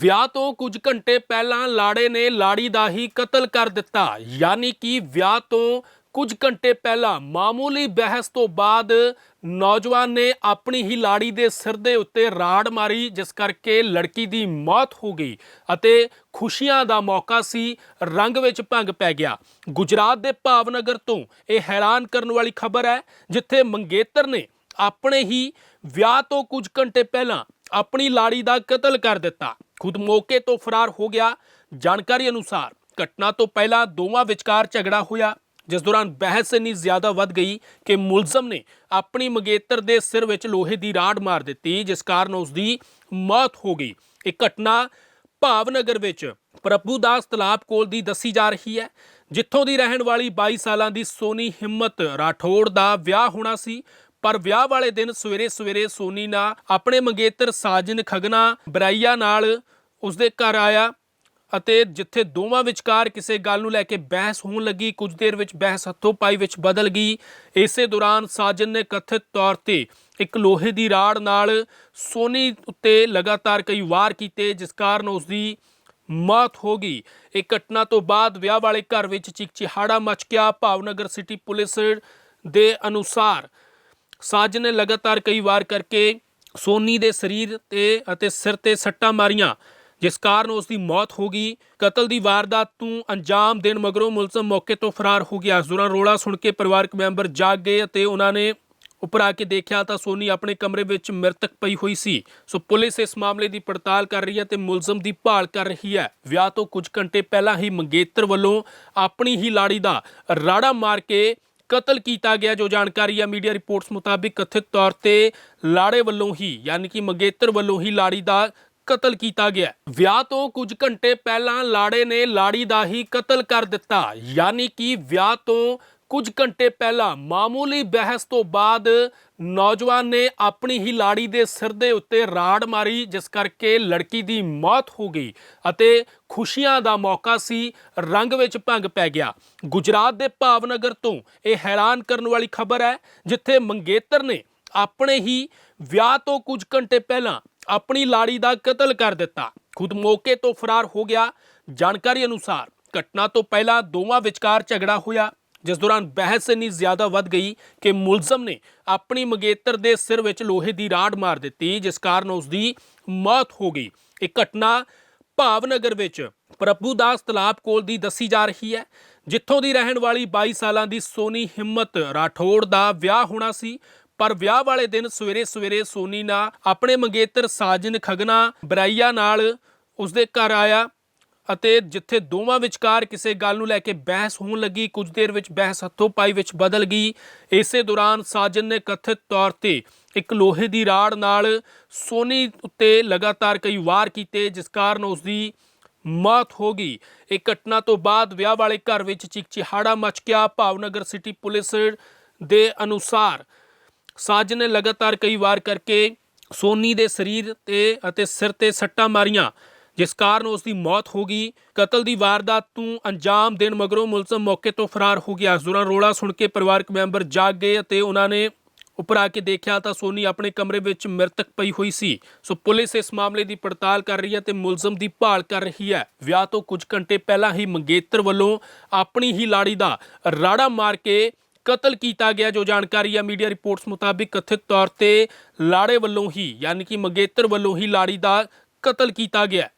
ਵਿਆਹ ਤੋਂ ਕੁਝ ਘੰਟੇ ਪਹਿਲਾਂ ਲਾੜੇ ਨੇ ਲਾੜੀ ਦਾ ਹੀ ਕਤਲ ਕਰ ਦਿੱਤਾ। ਯਾਨੀ ਕਿ ਵਿਆਹ ਤੋਂ ਕੁਝ ਘੰਟੇ ਪਹਿਲਾਂ ਮਾਮੂਲੀ ਬਹਿਸ ਤੋਂ ਬਾਅਦ ਨੌਜਵਾਨ ਨੇ ਆਪਣੀ ਹੀ ਲਾੜੀ ਦੇ ਸਿਰ ਦੇ ਉੱਤੇ ਰਾੜ ਮਾਰੀ, ਜਿਸ ਕਰਕੇ ਲੜਕੀ ਦੀ ਮੌਤ ਹੋ ਗਈ ਅਤੇ ਖੁਸ਼ੀਆਂ ਦਾ ਮੌਕਾ ਸੀ, ਰੰਗ ਵਿੱਚ ਭੰਗ ਪੈ ਗਿਆ। ਗੁਜਰਾਤ ਦੇ ਭਾਵਨਗਰ ਤੋਂ ਇਹ ਹੈਰਾਨ ਕਰਨ ਵਾਲੀ ਖਬਰ ਹੈ, ਜਿੱਥੇ ਮੰਗੇਤਰ ਨੇ ਆਪਣੇ ਹੀ ਵਿਆਹ ਤੋਂ ਕੁਝ ਘੰਟੇ ਪਹਿਲਾਂ ਆਪਣੀ ਲਾੜੀ ਦਾ ਕਤਲ ਕਰ ਦਿੱਤਾ। ਖੁਦ ਮੌਕੇ ਤੋਂ ਫਰਾਰ ਹੋ ਗਿਆ। ਜਾਣਕਾਰੀ ਅਨੁਸਾਰ ਘਟਨਾ ਤੋਂ ਪਹਿਲਾਂ ਦੋਵਾਂ ਵਿਚਕਾਰ ਝਗੜਾ ਹੋਇਆ, ਜਿਸ ਦੌਰਾਨ ਬਹਿਸ ਇੰਨੀ ਜ਼ਿਆਦਾ ਵੱਧ ਗਈ ਕਿ ਮੁਲਜ਼ਮ ਨੇ ਆਪਣੀ ਮੰਗੇਤਰ ਦੇ ਸਿਰ ਵਿੱਚ ਲੋਹੇ ਦੀ ਰਾੜ ਮਾਰ ਦਿੱਤੀ, ਜਿਸ ਕਾਰਨ ਉਸ ਦੀ ਮੌਤ ਹੋ ਗਈ। ਇਹ ਘਟਨਾ ਭਾਵਨਗਰ ਵਿੱਚ ਪ੍ਰਭੂਦਾਸ ਤਲਾਬ ਕੋਲ ਦੀ ਦੱਸੀ ਜਾ ਰਹੀ ਹੈ, ਜਿੱਥੋਂ ਦੀ ਰਹਿਣ ਵਾਲੀ 22 ਸਾਲਾਂ ਦੀ ਸੋਨੀ ਹਿੰਮਤ ਰਾਠੌੜ ਦਾ ਵਿਆਹ ਹੋਣਾ ਸੀ। ਪਰ ਵਿਆਹ ਵਾਲੇ ਦਿਨ ਸਵੇਰੇ ਸਵੇਰੇ ਸੋਨੀ ਨਾ ਆਪਣੇ ਮੰਗੇਤਰ ਸਾਜਨ ਖਗਨਾ ਬਰਾਈਆ ਨਾਲ ਉਸਦੇ ਘਰ ਆਇਆ ਅਤੇ ਜਿੱਥੇ ਦੋਵਾਂ ਵਿਚਕਾਰ ਕਿਸੇ ਗੱਲ ਨੂੰ ਲੈ ਕੇ ਬਹਿਸ ਹੋਣ ਲੱਗੀ, ਕੁਝ ਦੇਰ ਵਿੱਚ ਬਹਿਸ ਹੱਥੋਂ ਪਾਈ ਵਿੱਚ ਬਦਲ ਗਈ। ਇਸੇ ਦੌਰਾਨ ਸਾਜਨ ਨੇ ਕਥਿਤ ਤੌਰ ਤੇ ਇੱਕ ਲੋਹੇ ਦੀ ਰਾੜ ਨਾਲ ਸੋਨੀ ਉੱਤੇ ਲਗਾਤਾਰ ਕਈ ਵਾਰ ਕੀਤੇ, ਜਿਸ ਕਾਰਨ ਉਸ ਦੀ ਮੌਤ ਹੋ ਗਈ। ਇਹ ਘਟਨਾ ਤੋਂ ਬਾਅਦ ਵਿਆਹ ਵਾਲੇ ਘਰ ਵਿੱਚ ਚਿਕਚਿਹਾੜਾ ਮਚ ਗਿਆ। ਭਾਵਨਗਰ ਸਿਟੀ ਪੁਲਿਸ ਦੇ ਅਨੁਸਾਰ ਸਾਜ ਨੇ ਲਗਾਤਾਰ ਕਈ ਵਾਰ ਕਰਕੇ ਸੋਨੀ ਦੇ ਸਰੀਰ ਤੇ ਅਤੇ ਸਿਰ ਤੇ ਸੱਟਾਂ ਮਾਰੀਆਂ, ਜਿਸ ਕਾਰਨ ਉਸ ਦੀ ਮੌਤ ਹੋ ਗਈ। ਕਤਲ ਦੀ ਵਾਰਦਾਤ ਨੂੰ ਅੰਜਾਮ ਦੇਣ ਮਗਰੋਂ ਮੁਲਜ਼ਮ ਮੌਕੇ ਤੋਂ ਫਰਾਰ ਹੋ ਗਿਆ। ਇਸ ਦੌਰਾਨ ਰੋਲਾ ਸੁਣ ਕੇ ਪਰਿਵਾਰਕ ਮੈਂਬਰ ਜਾਗ ਗਏ ਅਤੇ ਉਹਨਾਂ ਨੇ ਉੱਪਰ ਆ ਕੇ ਦੇਖਿਆ ਤਾਂ ਸੋਨੀ ਆਪਣੇ ਕਮਰੇ ਵਿੱਚ ਮ੍ਰਿਤਕ ਪਈ ਹੋਈ ਸੀ। ਸੋ ਪੁਲਿਸ ਇਸ ਮਾਮਲੇ ਦੀ ਪੜਤਾਲ ਕਰ ਰਹੀ ਹੈ ਤੇ ਮੁਲਜ਼ਮ ਦੀ ਭਾਲ ਕਰ ਰਹੀ ਹੈ। ਵਿਆਹ ਤੋਂ ਕੁਝ ਘੰਟੇ ਪਹਿਲਾਂ ਹੀ ਮੰਗੇਤਰ ਵੱਲੋਂ ਆਪਣੀ ਹੀ ਲਾੜੀ ਦਾ ਰਾੜਾ ਮਾਰ ਕੇ ਕਤਲ ਕੀਤਾ ਗਿਆ, ਜੋ ਜਾਣਕਾਰੀ ਹੈ ਮੀਡੀਆ ਰਿਪੋਰਟਸ ਮੁਤਾਬਿਕ ਕਥਿਤ ਤੌਰ ਤੇ ਲਾੜੇ ਵੱਲੋਂ ਹੀ, ਯਾਨੀ ਕਿ ਮੰਗੇਤਰ ਵੱਲੋਂ ਹੀ ਲਾੜੀ ਦਾ ਕਤਲ ਕੀਤਾ ਗਿਆ। ਵਿਆਹ ਤੋਂ ਕੁਝ ਘੰਟੇ ਪਹਿਲਾਂ ਲਾੜੇ ਨੇ ਲਾੜੀ ਦਾ ਹੀ ਕਤਲ ਕਰ ਦਿੱਤਾ, ਯਾਨੀ ਕਿ ਵਿਆਹ ਤੋਂ ਕੁਝ ਘੰਟੇ ਪਹਿਲਾਂ ਮਾਮੂਲੀ ਬਹਿਸ ਤੋਂ ਬਾਅਦ ਨੌਜਵਾਨ ਨੇ ਆਪਣੀ ਹੀ ਲਾੜੀ ਦੇ ਸਿਰ ਦੇ ਉੱਤੇ ਰਾੜ ਮਾਰੀ, ਜਿਸ ਕਰਕੇ ਲੜਕੀ ਦੀ ਮੌਤ ਹੋ ਗਈ ਅਤੇ ਖੁਸ਼ੀਆਂ ਦਾ ਮੌਕਾ ਸੀ, ਰੰਗ ਵਿੱਚ ਭੰਗ ਪੈ ਗਿਆ। ਗੁਜਰਾਤ ਦੇ ਭਾਵਨਗਰ ਤੋਂ ਇਹ ਹੈਰਾਨ ਕਰਨ ਵਾਲੀ ਖਬਰ ਹੈ, ਜਿੱਥੇ ਮੰਗੇਤਰ ਨੇ ਆਪਣੇ ਹੀ ਵਿਆਹ ਤੋਂ ਕੁਝ ਘੰਟੇ ਪਹਿਲਾਂ ਆਪਣੀ ਲਾੜੀ ਦਾ ਕਤਲ ਕਰ ਦਿੱਤਾ। ਖੁਦ ਮੌਕੇ ਤੋਂ ਫਰਾਰ ਹੋ ਗਿਆ। ਜਾਣਕਾਰੀ ਅਨੁਸਾਰ ਘਟਨਾ ਤੋਂ ਪਹਿਲਾਂ ਦੋਵਾਂ ਵਿਚਕਾਰ ਝਗੜਾ ਹੋਇਆ। ਜਿਸ ਦੌਰਾਨ ਬਹਿਸ ਇੰਨੀ ਜ਼ਿਆਦਾ ਵੱਧ ਗਈ ਕਿ ਮੁਲਜ਼ਮ ਨੇ ਆਪਣੀ ਮੰਗੇਤਰ ਦੇ ਸਿਰ ਵਿੱਚ ਲੋਹੇ ਦੀ ਰਾੜ ਮਾਰ ਦਿੱਤੀ, ਜਿਸ ਕਾਰਨ ਉਸ ਦੀ ਮੌਤ ਹੋ ਗਈ। ਇਹ ਘਟਨਾ ਭਾਵਨਗਰ ਵਿੱਚ ਪ੍ਰਭੂਦਾਸ ਤਲਾਬ ਕੋਲ ਦੀ ਦੱਸੀ ਜਾ ਰਹੀ ਹੈ, ਜਿੱਥੋਂ ਦੀ ਰਹਿਣ ਵਾਲੀ 22 ਸਾਲਾਂ ਦੀ ਸੋਨੀ ਹਿੰਮਤ ਰਾਠੌੜ ਦਾ ਵਿਆਹ ਹੋਣਾ ਸੀ। ਪਰ ਵਿਆਹ ਵਾਲੇ ਦਿਨ ਸਵੇਰੇ ਸਵੇਰੇ ਸੋਨੀ ਨਾ ਆਪਣੇ ਮੰਗੇਤਰ ਸਾਜਨ ਖਗਨਾ ਬਰਾਈਆ ਨਾਲ ਉਸਦੇ ਘਰ ਆਇਆ। ਅਤੇ ਜਿੱਥੇ ਦੋਵਾਂ ਵਿਚਕਾਰ ਕਿਸੇ ਗੱਲ ਨੂੰ ਲੈ ਕੇ ਬਹਿਸ ਹੋਣ ਲੱਗੀ, ਕੁਝ ਦੇਰ ਵਿੱਚ ਬਹਿਸ ਹੱਥੋਂ ਪਾਈ ਵਿੱਚ ਬਦਲ ਗਈ। ਇਸੇ ਦੌਰਾਨ ਸਾਜਨ ਨੇ ਕਥਿਤ ਤੌਰ ਤੇ ਇੱਕ ਲੋਹੇ ਦੀ ਰਾੜ ਨਾਲ ਸੋਨੀ ਉੱਤੇ ਲਗਾਤਾਰ ਕਈ ਵਾਰ ਕੀਤੇ, ਜਿਸ ਕਾਰਨ ਉਸ ਦੀ ਮੌਤ ਹੋ ਗਈ। ਇਹ ਘਟਨਾ ਤੋਂ ਬਾਅਦ ਵਿਆਹ ਵਾਲੇ ਘਰ ਵਿੱਚ ਚਿਕਚਿਹਾੜਾ ਮਚ ਗਿਆ, ਭਾਵਨਗਰ ਸਿਟੀ ਪੁਲਿਸ ਦੇ ਅਨੁਸਾਰ। ਸਾਜਨ ਨੇ ਲਗਾਤਾਰ ਕਈ ਵਾਰ ਕਰਕੇ ਸੋਨੀ ਦੇ ਸਰੀਰ ਤੇ ਅਤੇ ਸਿਰ ਤੇ ਸੱਟਾਂ ਮਾਰੀਆਂ। ਜਿਸ ਕਾਰਨ ਉਸ ਦੀ ਮੌਤ ਹੋ ਗਈ। ਕਤਲ ਦੀ ਵਾਰਦਾਤ ਨੂੰ ਅੰਜਾਮ ਦੇਣ ਮਗਰੋਂ ਮੁਲਜ਼ਮ ਮੌਕੇ ਤੋਂ ਫਰਾਰ ਹੋ ਗਿਆ। ਇਸ ਦੌਰਾਨ ਰੋਲਾ ਸੁਣ ਕੇ ਪਰਿਵਾਰਕ ਮੈਂਬਰ ਜਾਗ ਗਏ ਅਤੇ ਉਹਨਾਂ ਨੇ ਉੱਪਰ ਆ ਕੇ ਦੇਖਿਆ ਤਾਂ ਸੋਨੀ ਆਪਣੇ ਕਮਰੇ ਵਿੱਚ ਮ੍ਰਿਤਕ ਪਈ ਹੋਈ ਸੀ। ਸੋ ਪੁਲਿਸ ਇਸ ਮਾਮਲੇ ਦੀ ਪੜਤਾਲ ਕਰ ਰਹੀ ਹੈ ਤੇ ਮੁਲਜ਼ਮ ਦੀ ਭਾਲ ਕਰ ਰਹੀ ਹੈ। ਵਿਆਹ ਤੋਂ ਕੁਝ ਘੰਟੇ ਪਹਿਲਾਂ ਹੀ ਮੰਗੇਤਰ ਵੱਲੋਂ ਆਪਣੀ ਹੀ ਲਾੜੀ ਦਾ ਰਾੜਾ ਮਾਰ ਕੇ ਕਤਲ ਕੀਤਾ ਗਿਆ, ਜੋ ਜਾਣਕਾਰੀ ਹੈ ਮੀਡੀਆ ਰਿਪੋਰਟਸ ਮੁਤਾਬਿਕ ਕਥਿਤ ਤੌਰ ਤੇ ਲਾੜੇ ਵੱਲੋਂ ਹੀ, ਯਾਨੀ ਕਿ ਮੰਗੇਤਰ ਵੱਲੋਂ ਹੀ ਲਾੜੀ ਦਾ ਕਤਲ ਕੀਤਾ ਗਿਆ।